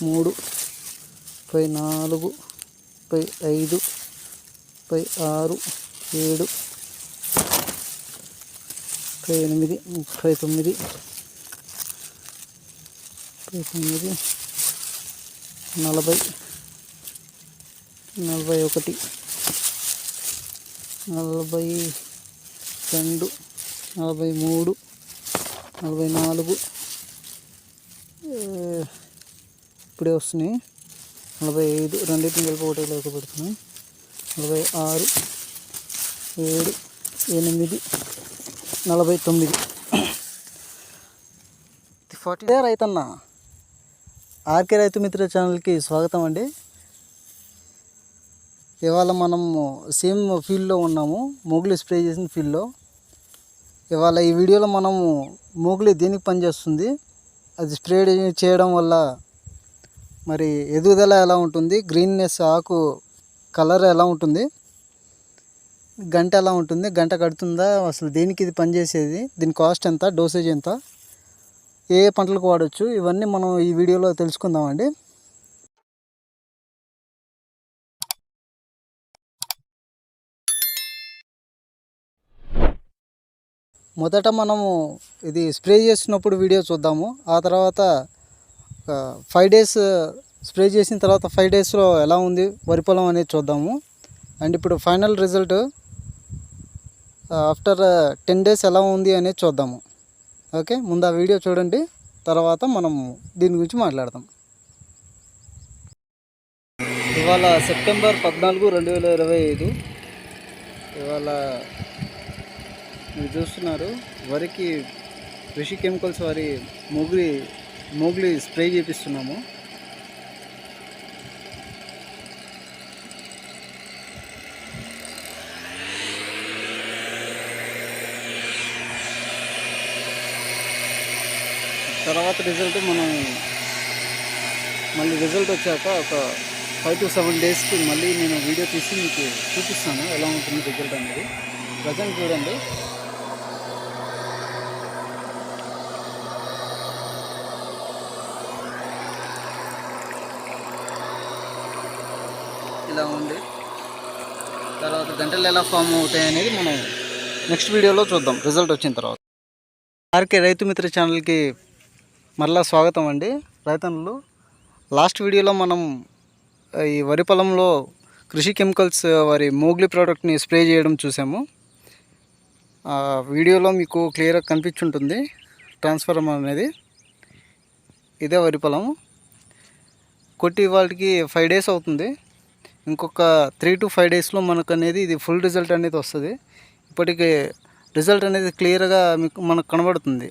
మూడు ముప్పై నాలుగు ముప్పై ఐదు ముప్పై ఆరు ఏడు ముప్పై ఎనిమిది ముప్పై తొమ్మిది ముప్పై తొమ్మిది నలభై నలభై ఒకటి నలభై రెండు నలభై మూడు నలభై నాలుగు ఏ, ఇప్పుడే వస్తున్నాయి. నలభై ఐదు రెండింటిని కలిపి ఒకటి లెక్క పెడుతున్నాయి నలభై ఆరు ఏడు ఎనిమిది నలభై తొమ్మిది. ఫార్టీ రైతన్న ఆర్కే రైతు మిత్ర ఛానల్కి స్వాగతం అండి. ఇవాళ మనము సేమ్ ఫీల్డ్లో ఉన్నాము మోగులి స్ప్రే చేసిన ఫీల్డ్లో. ఇవాళ ఈ వీడియోలో మనము మోగులి దేనికి పనిచేస్తుంది అది స్ప్రే చేయడం వల్ల మరి ఎదుగుదల ఎలా ఉంటుంది? గ్రీన్నెస్ ఆకు కలర్ ఎలా ఉంటుంది? గంట ఎలా ఉంటుంది? గంట కడుతుందా? అసలు దేనికి ఇది పనిచేసేది? దీని కాస్ట్ ఎంత? డోసేజ్ ఎంత? ఏ ఏ పంటలకు వాడచ్చు? ఇవన్నీ మనం ఈ వీడియోలో తెలుసుకుందామండి. మొదట మనము ఇది స్ప్రే చేసినప్పుడు వీడియో చూద్దాము. ఆ తర్వాత ఫైవ్ డేస్ స్ప్రే చేసిన తర్వాత ఫైవ్ డేస్లో ఎలా ఉంది వరి పొలం అనేది చూద్దాము. అండ్ ఇప్పుడు final result after ten days ఎలా ఉంది అనేది చూద్దాము. ఓకే ముందు ఆ వీడియో చూడండి తర్వాత మనం దీని గురించి మాట్లాడదాం. ఇవాళ సెప్టెంబర్ పద్నాలుగు రెండు వేల ఇరవై ఐదు. ఇవాళ మీరు చూస్తున్నారు వరికి రిషి కెమికల్స్ వారి మోగ్లీ మోగ్లీ స్ప్రే చేపిస్తున్నాము. తర్వాత రిజల్ట్ మనం మళ్ళీ రిజల్ట్ వచ్చాక ఒక ఫైవ్ టు సెవెన్ డేస్కి మళ్ళీ నేను వీడియో తీసి మీకు చూపిస్తాను ఎలా ఉంటుంది రిజల్ట్ అనేది. ప్రజెంట్ చూడండి. ఇలా ఉంది. తర్వాత గంటలు ఎలా ఫామ్ అవుతాయి అనేది మనం నెక్స్ట్ వీడియోలో చూద్దాం. రిజల్ట్ వచ్చిన తర్వాత. ఆర్కే రైతు మిత్ర ఛానల్కి మరలా స్వాగతం అండి. రైతన్నులు లాస్ట్ వీడియోలో మనం ఈ వరి పొలంలో కృషి కెమికల్స్ వారి మోగ్లీ ప్రోడక్ట్ని స్ప్రే చేయడం చూసాము. ఆ వీడియోలో మీకు క్లియర్గా కనిపించుంటుంది ట్రాన్స్ఫార్మర్ అనేది. ఇదే వరి పొలం. కొట్టి వాళ్ళకి ఫైవ్ డేస్ అవుతుంది. ఇంకొక త్రీ టు ఫైవ్ డేస్లో మనకు అనేది ఇది ఫుల్ రిజల్ట్ అనేది వస్తుంది. ఇప్పటికి రిజల్ట్ అనేది క్లియర్గా మీకు మనకు కనబడుతుంది.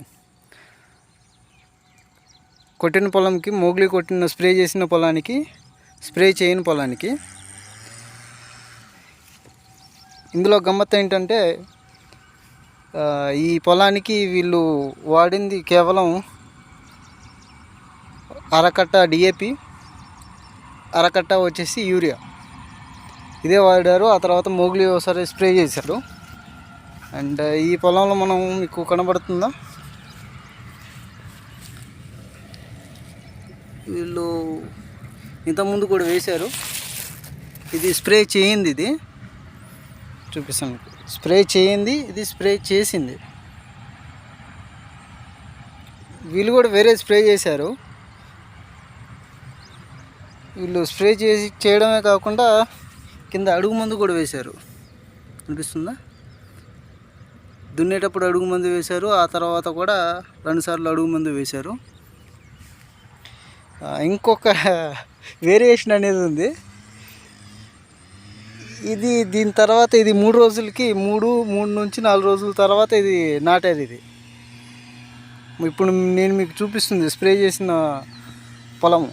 కొట్టిన పొలంకి మోగ్లీ కొట్టిన స్ప్రే చేసిన పొలానికి స్ప్రే చేయని పొలానికి. ఇందులో గమ్మత్ ఏంటంటే ఈ పొలానికి వీళ్ళు వాడింది కేవలం అరకట్ట డిఏపి అరకట్ట వచ్చేసి యూరియా. ఇదే వాడారు ఆ తర్వాత మోగ్లీ ఒకసారి స్ప్రే చేశారు. అండ్ ఈ పొలంలో మనం మీకు కనబడుతుందా? వీళ్ళు ఇంతకుముందు కూడా వేశారు. ఇది స్ప్రే చేయింది ఇది. చూపిస్తాను మీకు. స్ప్రే చేయింది ఇది స్ప్రే చేసింది. వీళ్ళు కూడా వేరే స్ప్రే చేశారు. వీళ్ళు స్ప్రే చేసి చేయడమే కాకుండా కింద అడుగు మందు కూడా వేశారు. అనిపిస్తుందా? దున్నేటప్పుడు అడుగు మందు వేశారు ఆ తర్వాత కూడా రెండుసార్లు అడుగు మందు వేశారు. ఇంకొక వేరియేషన్ అనేది ఉంది. ఇది దీని తర్వాత ఇది మూడు రోజులకి మూడు మూడు నుంచి నాలుగు రోజుల తర్వాత ఇది నాటేది ఇది. ఇప్పుడు నేను మీకు చూపిస్తుంది స్ప్రే చేసిన పొలము.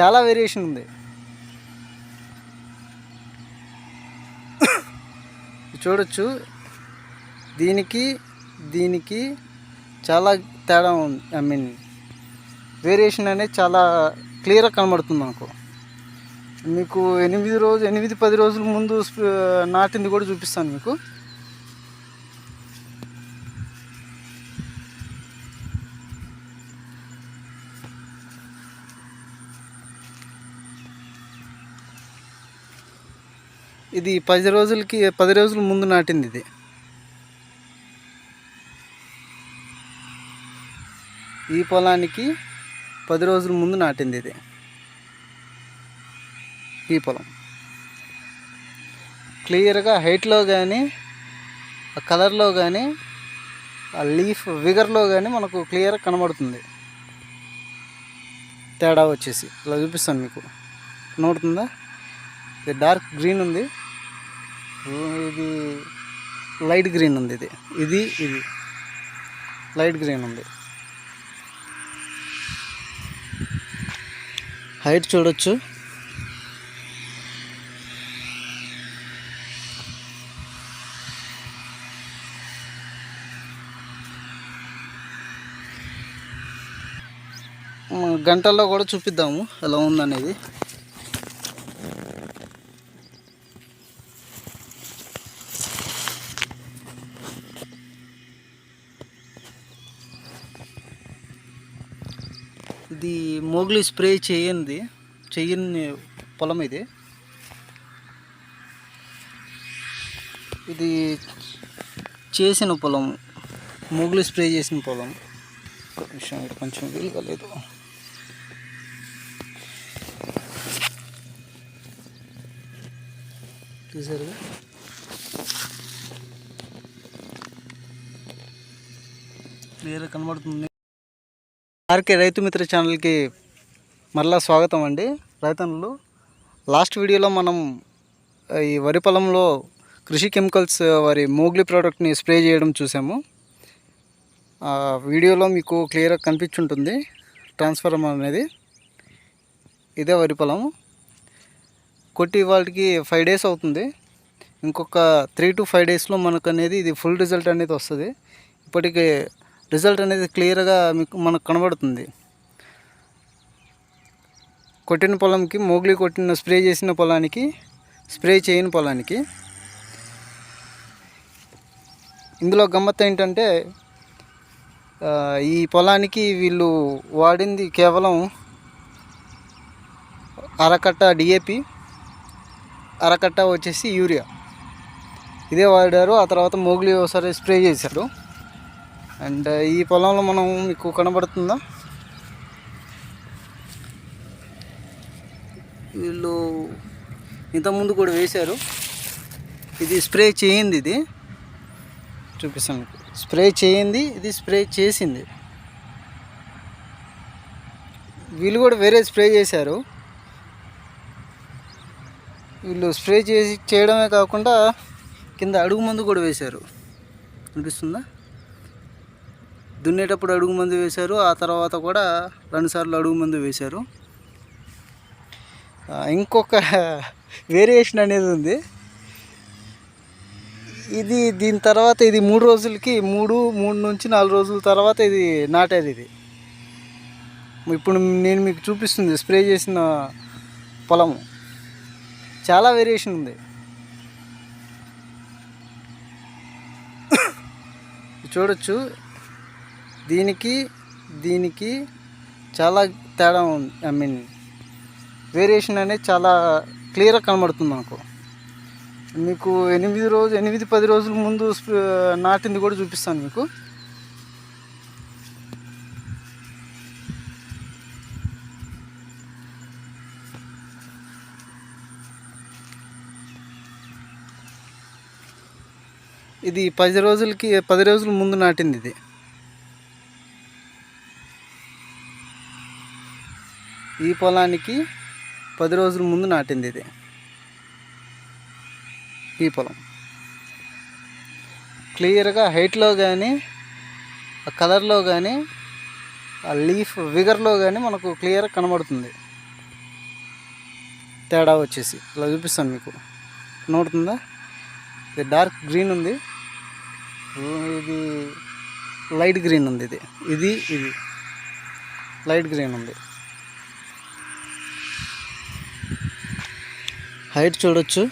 చాలా వేరియేషన్ ఉంది. చూడొచ్చు. దీనికి దీనికి చాలా తేడా ఉంది ఐ మీన్ వేరియేషన్ అనేది చాలా క్లియర్గా కనబడుతుంది మనకు. మీకు ఎనిమిది రోజు ఎనిమిది పది రోజుల ముందు నాటింది కూడా చూపిస్తాను మీకు. ఇది పది రోజులకి పది రోజుల ముందు నాటింది ఇది. ఈ పొలానికి పది రోజుల ముందు నాటింది ఇది. ఈ పొలం. క్లియర్గా హైట్లో కానీ ఆ కలర్లో కానీ ఆ లీఫ్ విగర్లో కానీ మనకు క్లియర్గా కనబడుతుంది. తేడా వచ్చేసి ఇలా చూపిస్తాను మీకు. కనబడుతుందా? ఇది డార్క్ గ్రీన్ ఉంది. ఇది లైట్ గ్రీన్ ఉంది ఇది. ఇది ఇది. లైట్ గ్రీన్ ఉంది. హైట్ చూడొచ్చు. గంటల్లో కూడా చూపిద్దాము ఎలా ఉందనేది ఇది మోగ్లీ స్ప్రే చేయండి. చెయ్యని పొలం ఇది. ఇది చేసిన పొలం. మొగులు స్ప్రే చేసిన పొలం. విషయం ఇక్కడ కొంచెం వీలు కాలేదు వేరే క్లియర్గా కనబడుతుంది. ఆర్కే రైతు మిత్ర ఛానల్కి మరలా స్వాగతం అండి. రైతన్నులు లాస్ట్ వీడియోలో మనం ఈ వరి పొలంలో కృషి కెమికల్స్ వారి మోగ్లీ ప్రోడక్ట్ని స్ప్రే చేయడం చూసాము. ఆ వీడియోలో మీకు క్లియర్గా కనిపించుంటుంది. ట్రాన్స్ఫార్మర్ అనేది. ఇదే వరి పొలం. కొట్టి వాళ్ళకి ఫైవ్ డేస్ అవుతుంది. ఇంకొక త్రీ టు ఫైవ్ డేస్లో మనకు అనేది ఇది ఫుల్ రిజల్ట్ అనేది వస్తుంది. ఇప్పటికి రిజల్ట్ అనేది క్లియర్గా మీకు మనకు కనబడుతుంది. కొట్టిన పొలంకి మోగ్లీ కొట్టిన స్ప్రే చేసిన పొలానికి స్ప్రే చేయని పొలానికి. ఇందులో గమ్మత్ ఏంటంటే ఈ పొలానికి వీళ్ళు వాడింది కేవలం అరకట్ట డిఏపి అరకట్ట వచ్చేసి యూరియా. ఇదే వాడారు ఆ తర్వాత మోగ్లీ ఒకసారి స్ప్రే చేశారు. అండ్ ఈ పొలంలో మనం మీకు కనబడుతుందా? వీళ్ళు ఇంతకుముందు కూడా వేశారు. ఇది స్ప్రే చేయింది ఇది. చూపిస్తాను మీకు. స్ప్రే చేయింది ఇది స్ప్రే చేసింది. వీళ్ళు కూడా వేరే స్ప్రే చేశారు. వీళ్ళు స్ప్రే చేసి చేయడమే కాకుండా కింద అడుగు మందు కూడా వేశారు. అనిపిస్తుందా దున్నేటప్పుడు అడుగు మందు వేశారు ఆ తర్వాత కూడా రెండుసార్లు అడుగు మందు వేశారు. ఇంకొక వేరియేషన్ అనేది ఉంది. ఇది దీని తర్వాత ఇది మూడు రోజులకి మూడు మూడు నుంచి నాలుగు రోజుల తర్వాత ఇది నాటేది ఇది. ఇప్పుడు నేను మీకు చూపిస్తుంది స్ప్రే చేసిన పొలము. చాలా వేరియేషన్ ఉంది. చూడొచ్చు. దీనికి దీనికి చాలా తేడా ఉంది ఐ మీన్ వేరియేషన్ అనేది చాలా క్లియర్గా కనబడుతుంది మనకు. మీకు ఎనిమిది రోజు ఎనిమిది పది రోజుల ముందు నాటింది కూడా చూపిస్తాను మీకు. ఇది పది రోజులకి పది రోజుల ముందు నాటింది ఇది. ఈ పొలానికి పది రోజుల ముందు నాటింది ఇది. ఈ పొలం. క్లియర్గా హైట్లో కానీ ఆ కలర్లో కానీ ఆ లీఫ్ విగర్లో కానీ మనకు క్లియర్గా కనబడుతుంది. తేడా వచ్చేసి ఇలా చూపిస్తాను మీకు. కనబడుతుందా? ఇది డార్క్ గ్రీన్ ఉంది. ఇది లైట్ గ్రీన్ ఉంది ఇది. ఇది ఇది. లైట్ గ్రీన్ ఉంది. హైట్ చూడొచ్చు.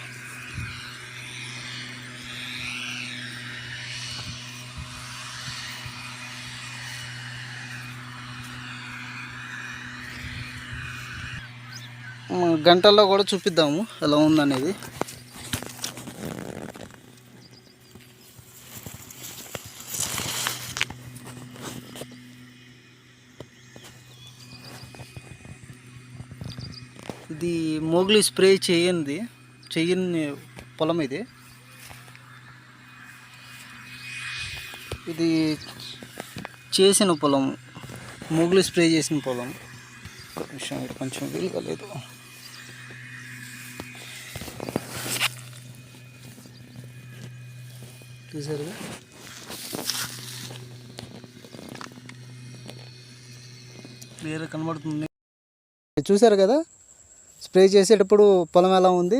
గంటల్లో కూడా చూపిద్దాము ఎలా ఉందనేది ఇది మోగ్లీ స్ప్రే చేయండి. చెయ్యని పొలం ఇది. ఇది చేసిన పొలం. మొగులు స్ప్రే చేసిన పొలం. విషయం ఇక్కడ కొంచెం వీలుగా లేదు చూసారుగా? వేరే కనబడుతుంది. చూసారు కదా? స్ప్రే చేసేటప్పుడు పొలం ఎలా ఉంది?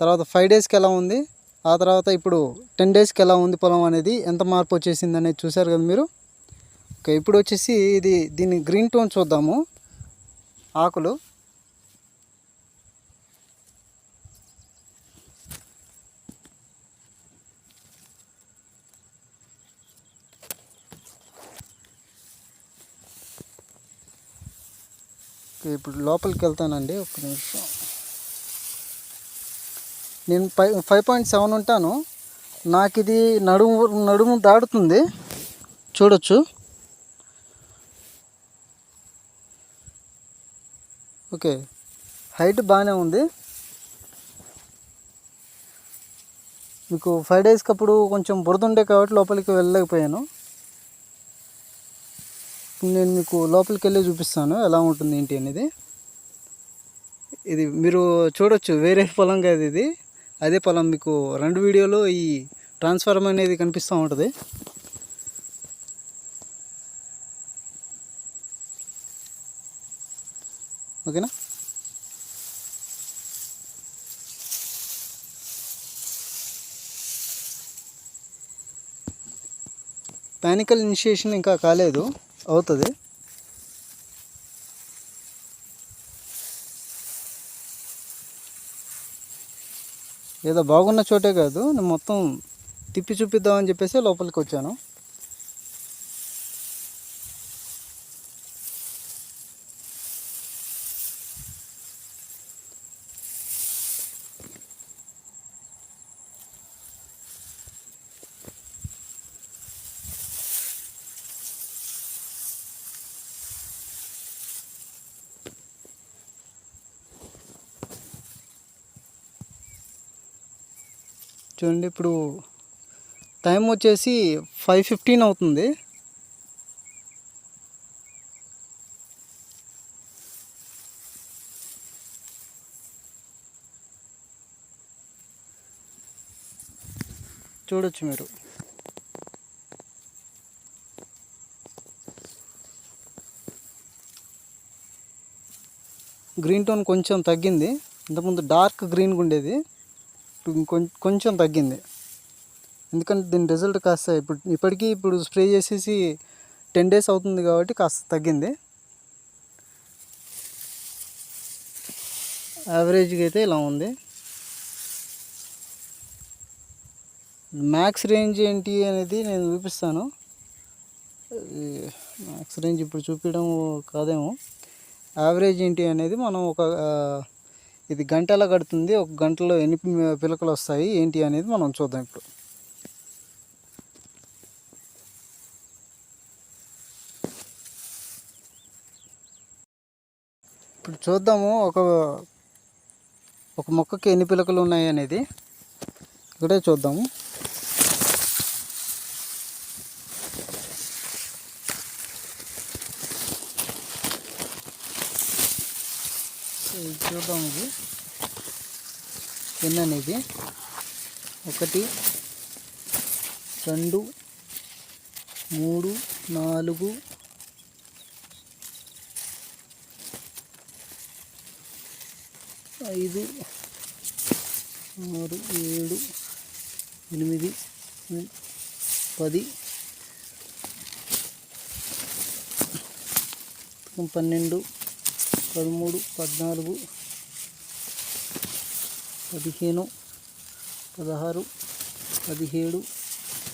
తర్వాత ఫైవ్ డేస్కి ఎలా ఉంది? ఆ తర్వాత ఇప్పుడు టెన్ డేస్కి ఎలా ఉంది పొలం అనేది ఎంత మార్పు వచ్చేసింది అనేది చూసారు కదా మీరు? ఓకే ఇప్పుడు వచ్చేసి ఇది దీని గ్రీన్ టోన్ చూద్దాము. ఆకులు. ఇప్పుడు లోపలికి వెళ్తానండి ఒక నిమిషం. నేను ఫైవ్ ఫైవ్ పాయింట్ సెవెన్ ఉంటాను. నాకు ఇది నడుము నడుము దాడుతుంది చూడొచ్చు. ఓకే హైట్ బాగానే ఉంది. మీకు ఫైవ్ డేస్కి అప్పుడు కొంచెం బురద ఉండే కాబట్టి లోపలికి వెళ్ళలేకపోయాను. నేను మీకు లోపలికి వెళ్ళి చూపిస్తాను. ఎలా ఉంటుంది ఏంటి అనేది. ఇది మీరు చూడొచ్చు. వేరే పొలం కాదు ఇది. అదే పొలం మీకు రెండు వీడియోలో ఈ ట్రాన్స్ఫార్మ్ అనేది కనిపిస్తూ ఉంటుంది. ఓకేనా? ప్యానికల్ ఇనిషియేషన్ ఇంకా కాలేదు. అవుతుంది. ఏదో బాగున్న చోటే కాదు నేను మొత్తం తిప్పి చూపిద్దామని చెప్పేసి లోపలికి వచ్చాను చూడండి ఇప్పుడు టైం వచ్చేసి ఫైవ్ ఫిఫ్టీన్ అవుతుంది. చూడొచ్చు మీరు. గ్రీన్ టోన్ కొంచెం తగ్గింది. ఇంతకుముందు డార్క్ గ్రీన్గా ఉండేది. కొంచెం తగ్గింది. ఎందుకంటే దీని రిజల్ట్ కాస్త ఇప్పుడు ఇప్పటికీ ఇప్పుడు స్ప్రే చేసేసి టెన్ డేస్ అవుతుంది కాబట్టి కాస్త తగ్గింది. యావరేజ్గా అయితే ఇలా ఉంది. మ్యాక్స్ రేంజ్ ఏంటి అనేది నేను చూపిస్తాను. మ్యాక్స్ రేంజ్ ఇప్పుడు చూపించడం కాదేమో. యావరేజ్ ఏంటి అనేది మనం ఒక ఇది గంట ఎలా కడుతుంది. ఒక గంటలో ఎన్ని పిలకలు వస్తాయి? ఏంటి అనేది మనం చూద్దాం ఇప్పుడు. ఇప్పుడు చూద్దాము ఒక ఒక మొక్కకి ఎన్ని పిలకలు ఉన్నాయి అనేది. ఇక్కడే చూద్దాము. చూద్దాం ఇది. ఎన్ని అనేది ఒకటి రెండు మూడు నాలుగు ఐదు ఆరు ఏడు ఎనిమిది పది పన్నెండు పదమూడు పద్నాలుగు పదిహేను పదహారు పదిహేడు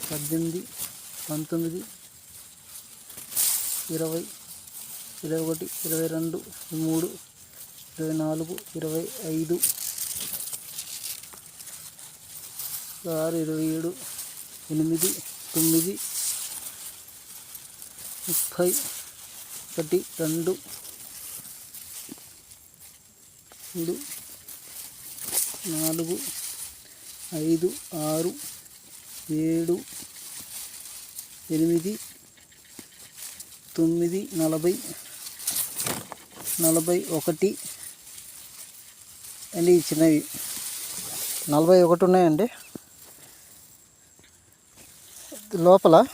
పద్దెనిమిది పంతొమ్మిది ఇరవై ఇరవై ఒకటి ఇరవై రెండు మూడు ఇరవై నాలుగు ఇరవై ఐదు ఆరు ఇరవై ఏడు ఎనిమిది తొమ్మిది ముప్పై ఒకటి రెండు మూడు నాలుగు ఐదు ఆరు ఏడు ఎనిమిది తొమ్మిది నలభై నలభై ఒకటి. అండి ఈ చిన్నవి. నలభై ఒకటి ఉన్నాయండి. లోపల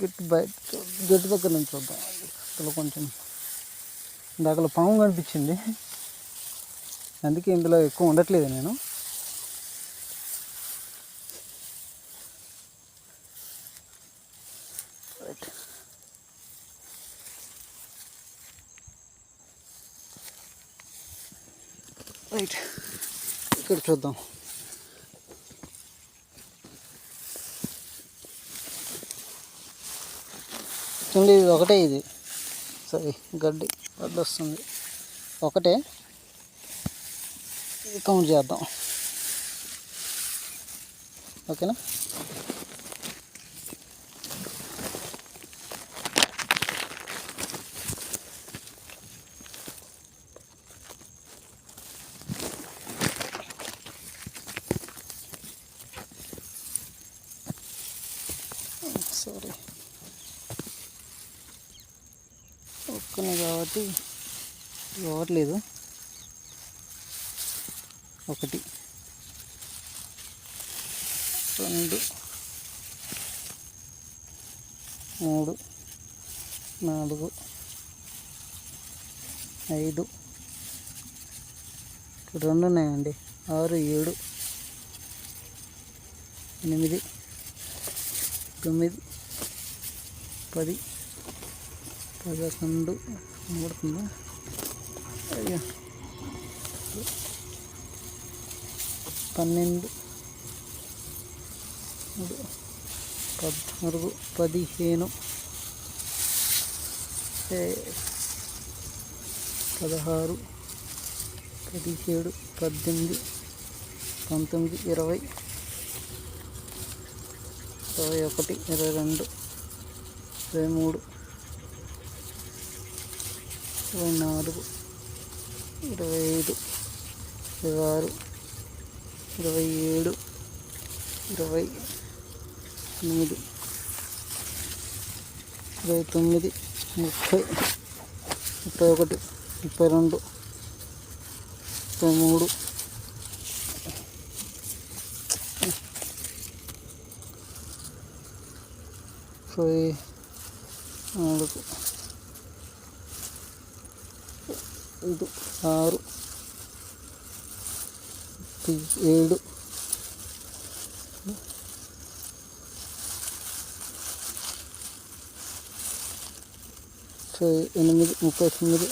గెట్ బయట గెట్ దగ్గర నుంచి చూద్దాం. కొంచెం ఇందాకలో పాము కనిపించింది. అందుకే ఇందులో ఎక్కువ ఉండట్లేదు నేను. రైట్ ఇక్కడ చూద్దాం. చూడండి ఇది ఒకటే ఇది. సరే గడ్డి గడ్డి వస్తుంది. ఒకటే. కౌంట్ చేద్దాం ఓకేనా సారీ ఒక్కనే కాబట్టి ఇవ్వట్లేదు ఒకటి. రెండు. మూడు. నాలుగు. ఐదు. రెండు ఉన్నాయండి. ఆరు ఏడు. ఎనిమిది. తొమ్మిది. పది. పదకొండు. పడుతుందా అయ్యా. పన్నెండు. మూడు పద్నాలుగు పదిహేను. పదహారు పదిహేడు పద్దెనిమిది పంతొమ్మిది ఇరవై. ఇరవై ఒకటి ఇరవై రెండు ఇరవై మూడు ఇరవై నాలుగు ఇరవై ఐదు ఇరవై ఆరు ఇరవై ఏడు ఇరవై ఎనిమిది ఇరవై తొమ్మిది ముప్పై ముప్పై ఒకటి ముప్పై రెండు ముప్పై మూడు ముప్పై నాలుగు ఐదు ఆరు ఒకటి ఏడు ఎనిమిది ముప్పై తొమ్మిది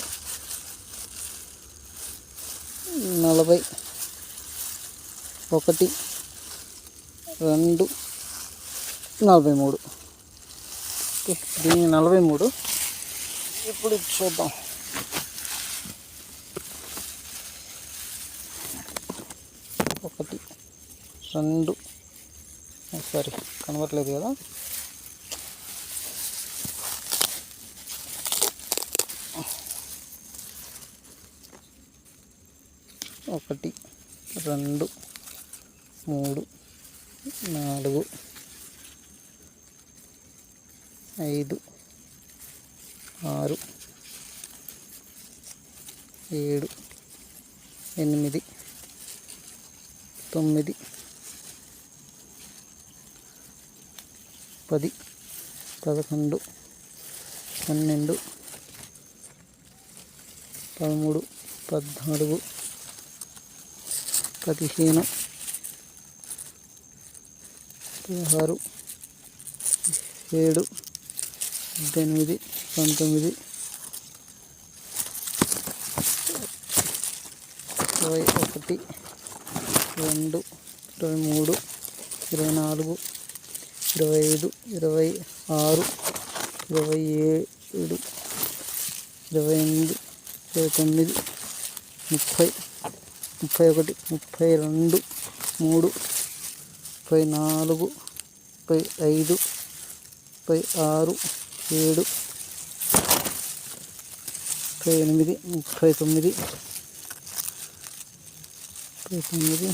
నలభై ఒకటి రెండు నలభై మూడు. దీని నలభై మూడు. ఇప్పుడు చూద్దాం ఒకటి రెండు. సారీ కనబడలేదు కదా? ఒకటి రెండు మూడు నాలుగు ఐదు ఆరు ఏడు ఎనిమిది తొమ్మిది పది పదకొండు పన్నెండు పదమూడు పద్నాలుగు పదిహేను పదహారు ఏడు పద్దెనిమిది పంతొమ్మిది ఇరవై ఒకటి రెండు ఇరవై మూడు ఇరవై నాలుగు ఇరవై ఐదు ఇరవై ఆరు ఇరవై ఏడు ఇరవై ఎనిమిది ఇరవై తొమ్మిది ముప్పై ముప్పై ఒకటి ముప్పై రెండు మూడు ముప్పై నాలుగు ముప్పై ఐదు ముప్పై ఆరు ఏడు ముప్పై ఎనిమిది ముప్పై తొమ్మిది ముప్పై తొమ్మిది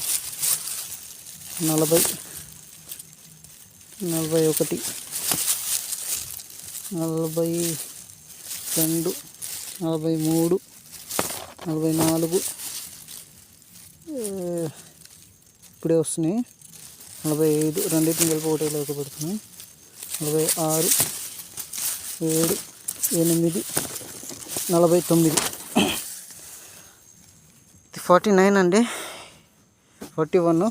నలభై నలభై ఒకటి. నలభై రెండు నలభై మూడు నలభై నాలుగు. ఇప్పుడే వస్తున్నాయి. నలభై ఐదు రెండింటిని కలిపి ఒకటి లెక్క పెడుతున్నాయి. నలభై ఆరు ఏడు ఎనిమిది నలభై తొమ్మిది. ఫార్టీ నైన్ అండి. Forty one.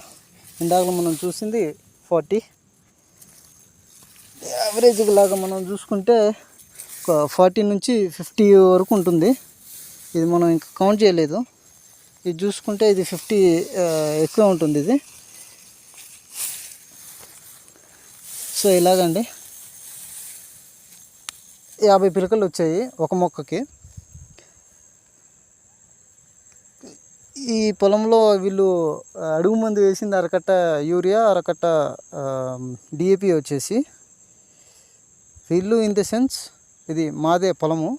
ఇందాక మనం చూసింది ఫార్టీ యావరేజ్గా లాగా మనం చూసుకుంటే ఒక ఫార్టీ నుంచి ఫిఫ్టీ వరకు ఉంటుంది. ఇది మనం ఇంకా కౌంట్ చేయలేదు. ఇది చూసుకుంటే ఇది ఫిఫ్టీ ఎక్కువ ఉంటుంది ఇది. సో ఇలాగండి. యాభై పిలకలు వచ్చాయి ఒక మొక్కకి. ఈ పొలంలో వీళ్ళు అడుగు మందు వేసింది అరకట్ట యూరియా అరకట్ట డిఏపి వచ్చేసి. ఇల్లు ఇన్ ద సెన్స్ ఇది మాదే పొలము.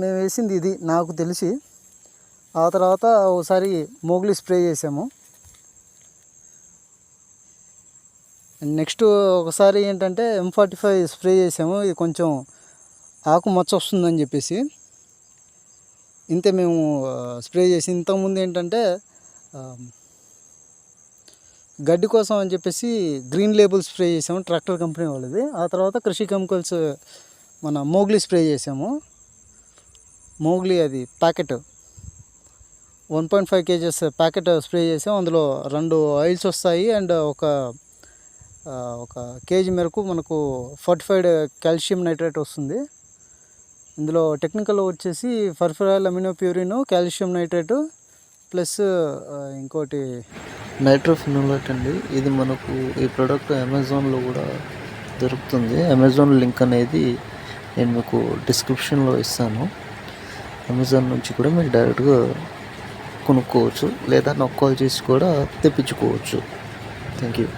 మేము వేసింది ఇది నాకు తెలిసి. ఆ తర్వాత ఒకసారి మోగ్లీ స్ప్రే చేసాము. నెక్స్ట్ ఒకసారి ఏంటంటే ఎం ఫార్టీ ఫైవ్ స్ప్రే చేసాము. ఇది కొంచెం ఆకు మచ్చ వస్తుందని చెప్పేసి. ఇంతే మేము స్ప్రే చేసి ఇంతకుముందు ఏంటంటే గడ్డి కోసం అని చెప్పేసి గ్రీన్ లేబుల్ స్ప్రే చేసాము ట్రాక్టర్ కంపెనీ వాళ్ళది. ఆ తర్వాత కృషి కెమికల్స్ మన మోగ్లీ స్ప్రే చేసాము. మోగ్లీ అది packet one point five KGs packet spray చేసాం అందులో రెండు ఆయిల్స్ వస్తాయి అండ్ ఒక ఒక కేజీ మేరకు మనకు ఫర్టిఫైడ్ కాల్షియం నైట్రేట్ వస్తుంది. ఇందులో టెక్నికల్ వచ్చేసి furfural amino purine calcium nitrate plus ఇంకోటి నైట్రోఫినోలైట్ అండి. ఇది మనకు ఈ ప్రోడక్ట్ అమెజాన్లో కూడా దొరుకుతుంది. అమెజాన్ లింక్ అనేది నేను మీకు డిస్క్రిప్షన్లో ఇస్తాను. అమెజాన్ నుంచి కూడా మీరు డైరెక్ట్గా కొనుక్కోవచ్చు. లేదా నాకు కాల్ చేసి కూడా తెప్పించుకోవచ్చు. Thank you